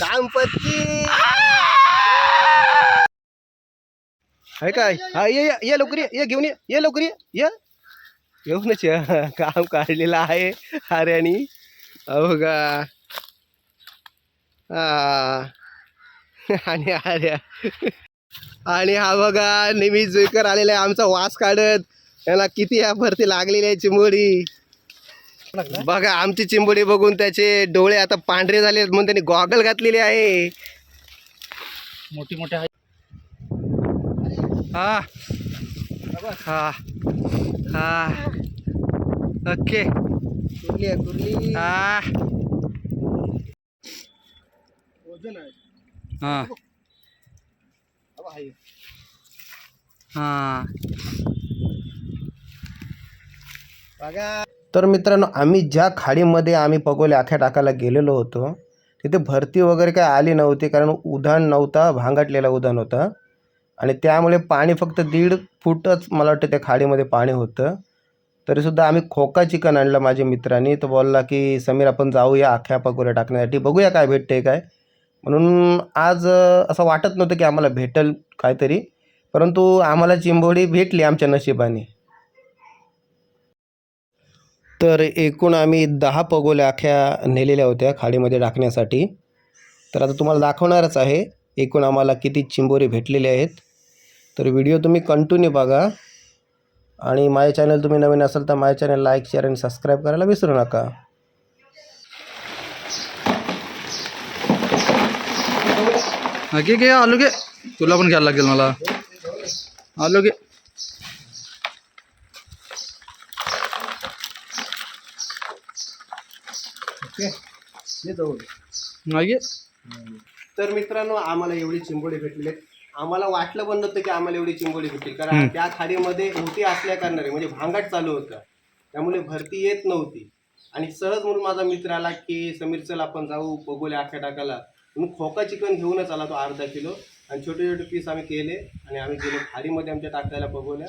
दाम्पत्ती आहे काय? हा ये ये, ये लवकर ये ये घेऊन ये ये लवकर ये ये. काम काढलेलं आहे हाऱ्यानी अहो का हा आणि हाऱ्या आणि हा बघा नेहमी जुईकर आलेला आहे आमचा वास काढत. त्याला किती या भरती लागलेली आहे चिंबोडी बघा आमची चिंबोडी बघून त्याचे डोळे आता पांढरे झाले म्हणून त्यांनी गॉगल घातलेले आहे. मोठी मोठे आहे हा. हा. हा. ओके. कुर्ली आहे कुर्ली. हा. वजन आहे हां. बघा. तर मित्रांनो आम्ही ज्या खाडीमध्ये आम्ही पगोले आख्या टाकायला गेलेलो होतो तिथे भरती वगैरे काय आली नव्हती कारण उधाण नव्हता भांगाटलेला उधाण होता. आणि त्यामुळे पाणी फक्त दीड फूटच मला वाटतं त्या खाडीमध्ये पाणी होतं. तरीसुद्धा आम्ही खोका चिकन आणलं माझ्या मित्रांनी. तो बोलला की समीर आपण जाऊया आख्या पगोऱ्या टाकण्यासाठी. बघूया काय भेटते काय. म्हणून आज असं वाटत नव्हतं की आम्हाला भेटेल काहीतरी परंतु आम्हाला चिंबोडी भेटली आमच्या नशिबाने. तर एकूण आम्ही दहा पगोल्या अख्या नेलेल्या होत्या खाडीमध्ये टाकण्यासाठी. तर आता तुम्हाला दाखवणारच आहे एकूण आम्हाला किती चिंबोरी भेटलेले आहेत. तर व्हिडिओ तुम्ही कंटिन्यू बघा. आणि माझे चॅनल तुम्ही नवीन असाल तर माझ्या चॅनल लाईक शेअर आणि सबस्क्राईब करायला विसरू नका. हा, घे घे आलो घे. तुला पण घ्यायला लागेल मला. आलो घे. हा, घे. तर मित्रांनो आम्हाला एवढी चिंबोडी आहेत आम्हाला वाटलं पण नव्हतं की आम्हाला एवढी चिंबोडी भेटेल. कारण त्या खाडीमध्ये होती असल्या कारणाने म्हणजे भांगाट चालू होतं. त्यामुळे भरती येत नव्हती. आणि सहज म्हणून माझा मित्र आला की समीर चल आपण जाऊ बघूया आख्या टाकाला मग खोका चिकन घेऊनच आला तो अर्धा किलो. आणि छोटे छोटे पीस आम्ही केले आणि आम्ही गेलो थाळीमध्ये आमच्या टाकायला बघवल्या.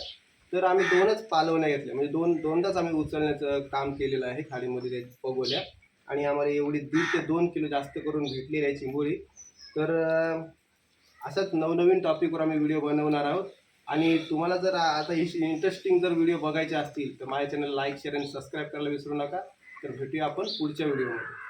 तर आम्ही दोनच पालवण्या घेतल्या. म्हणजे दोन दोनदाच आम्ही उचलण्याचं काम केलेलं आहे थाळीमध्ये बघवल्या. आणि आम्हाला एवढी दीड ते दोन किलो जास्त करून भेटलेली आहे चिंबोरी तर असाच असंच नवनवीन टॉपिकवर आम्ही व्हिडिओ बनवणार आहोत. आणि तुम्हाला जर आता इंटरेस्टिंग जर व्हिडिओ बघायचे असतील तर माझ्या चॅनल लाईक शेअर आणि सबस्क्राईब करायला विसरू नका. तर भेटूया आपण पुढच्या व्हिडिओमध्ये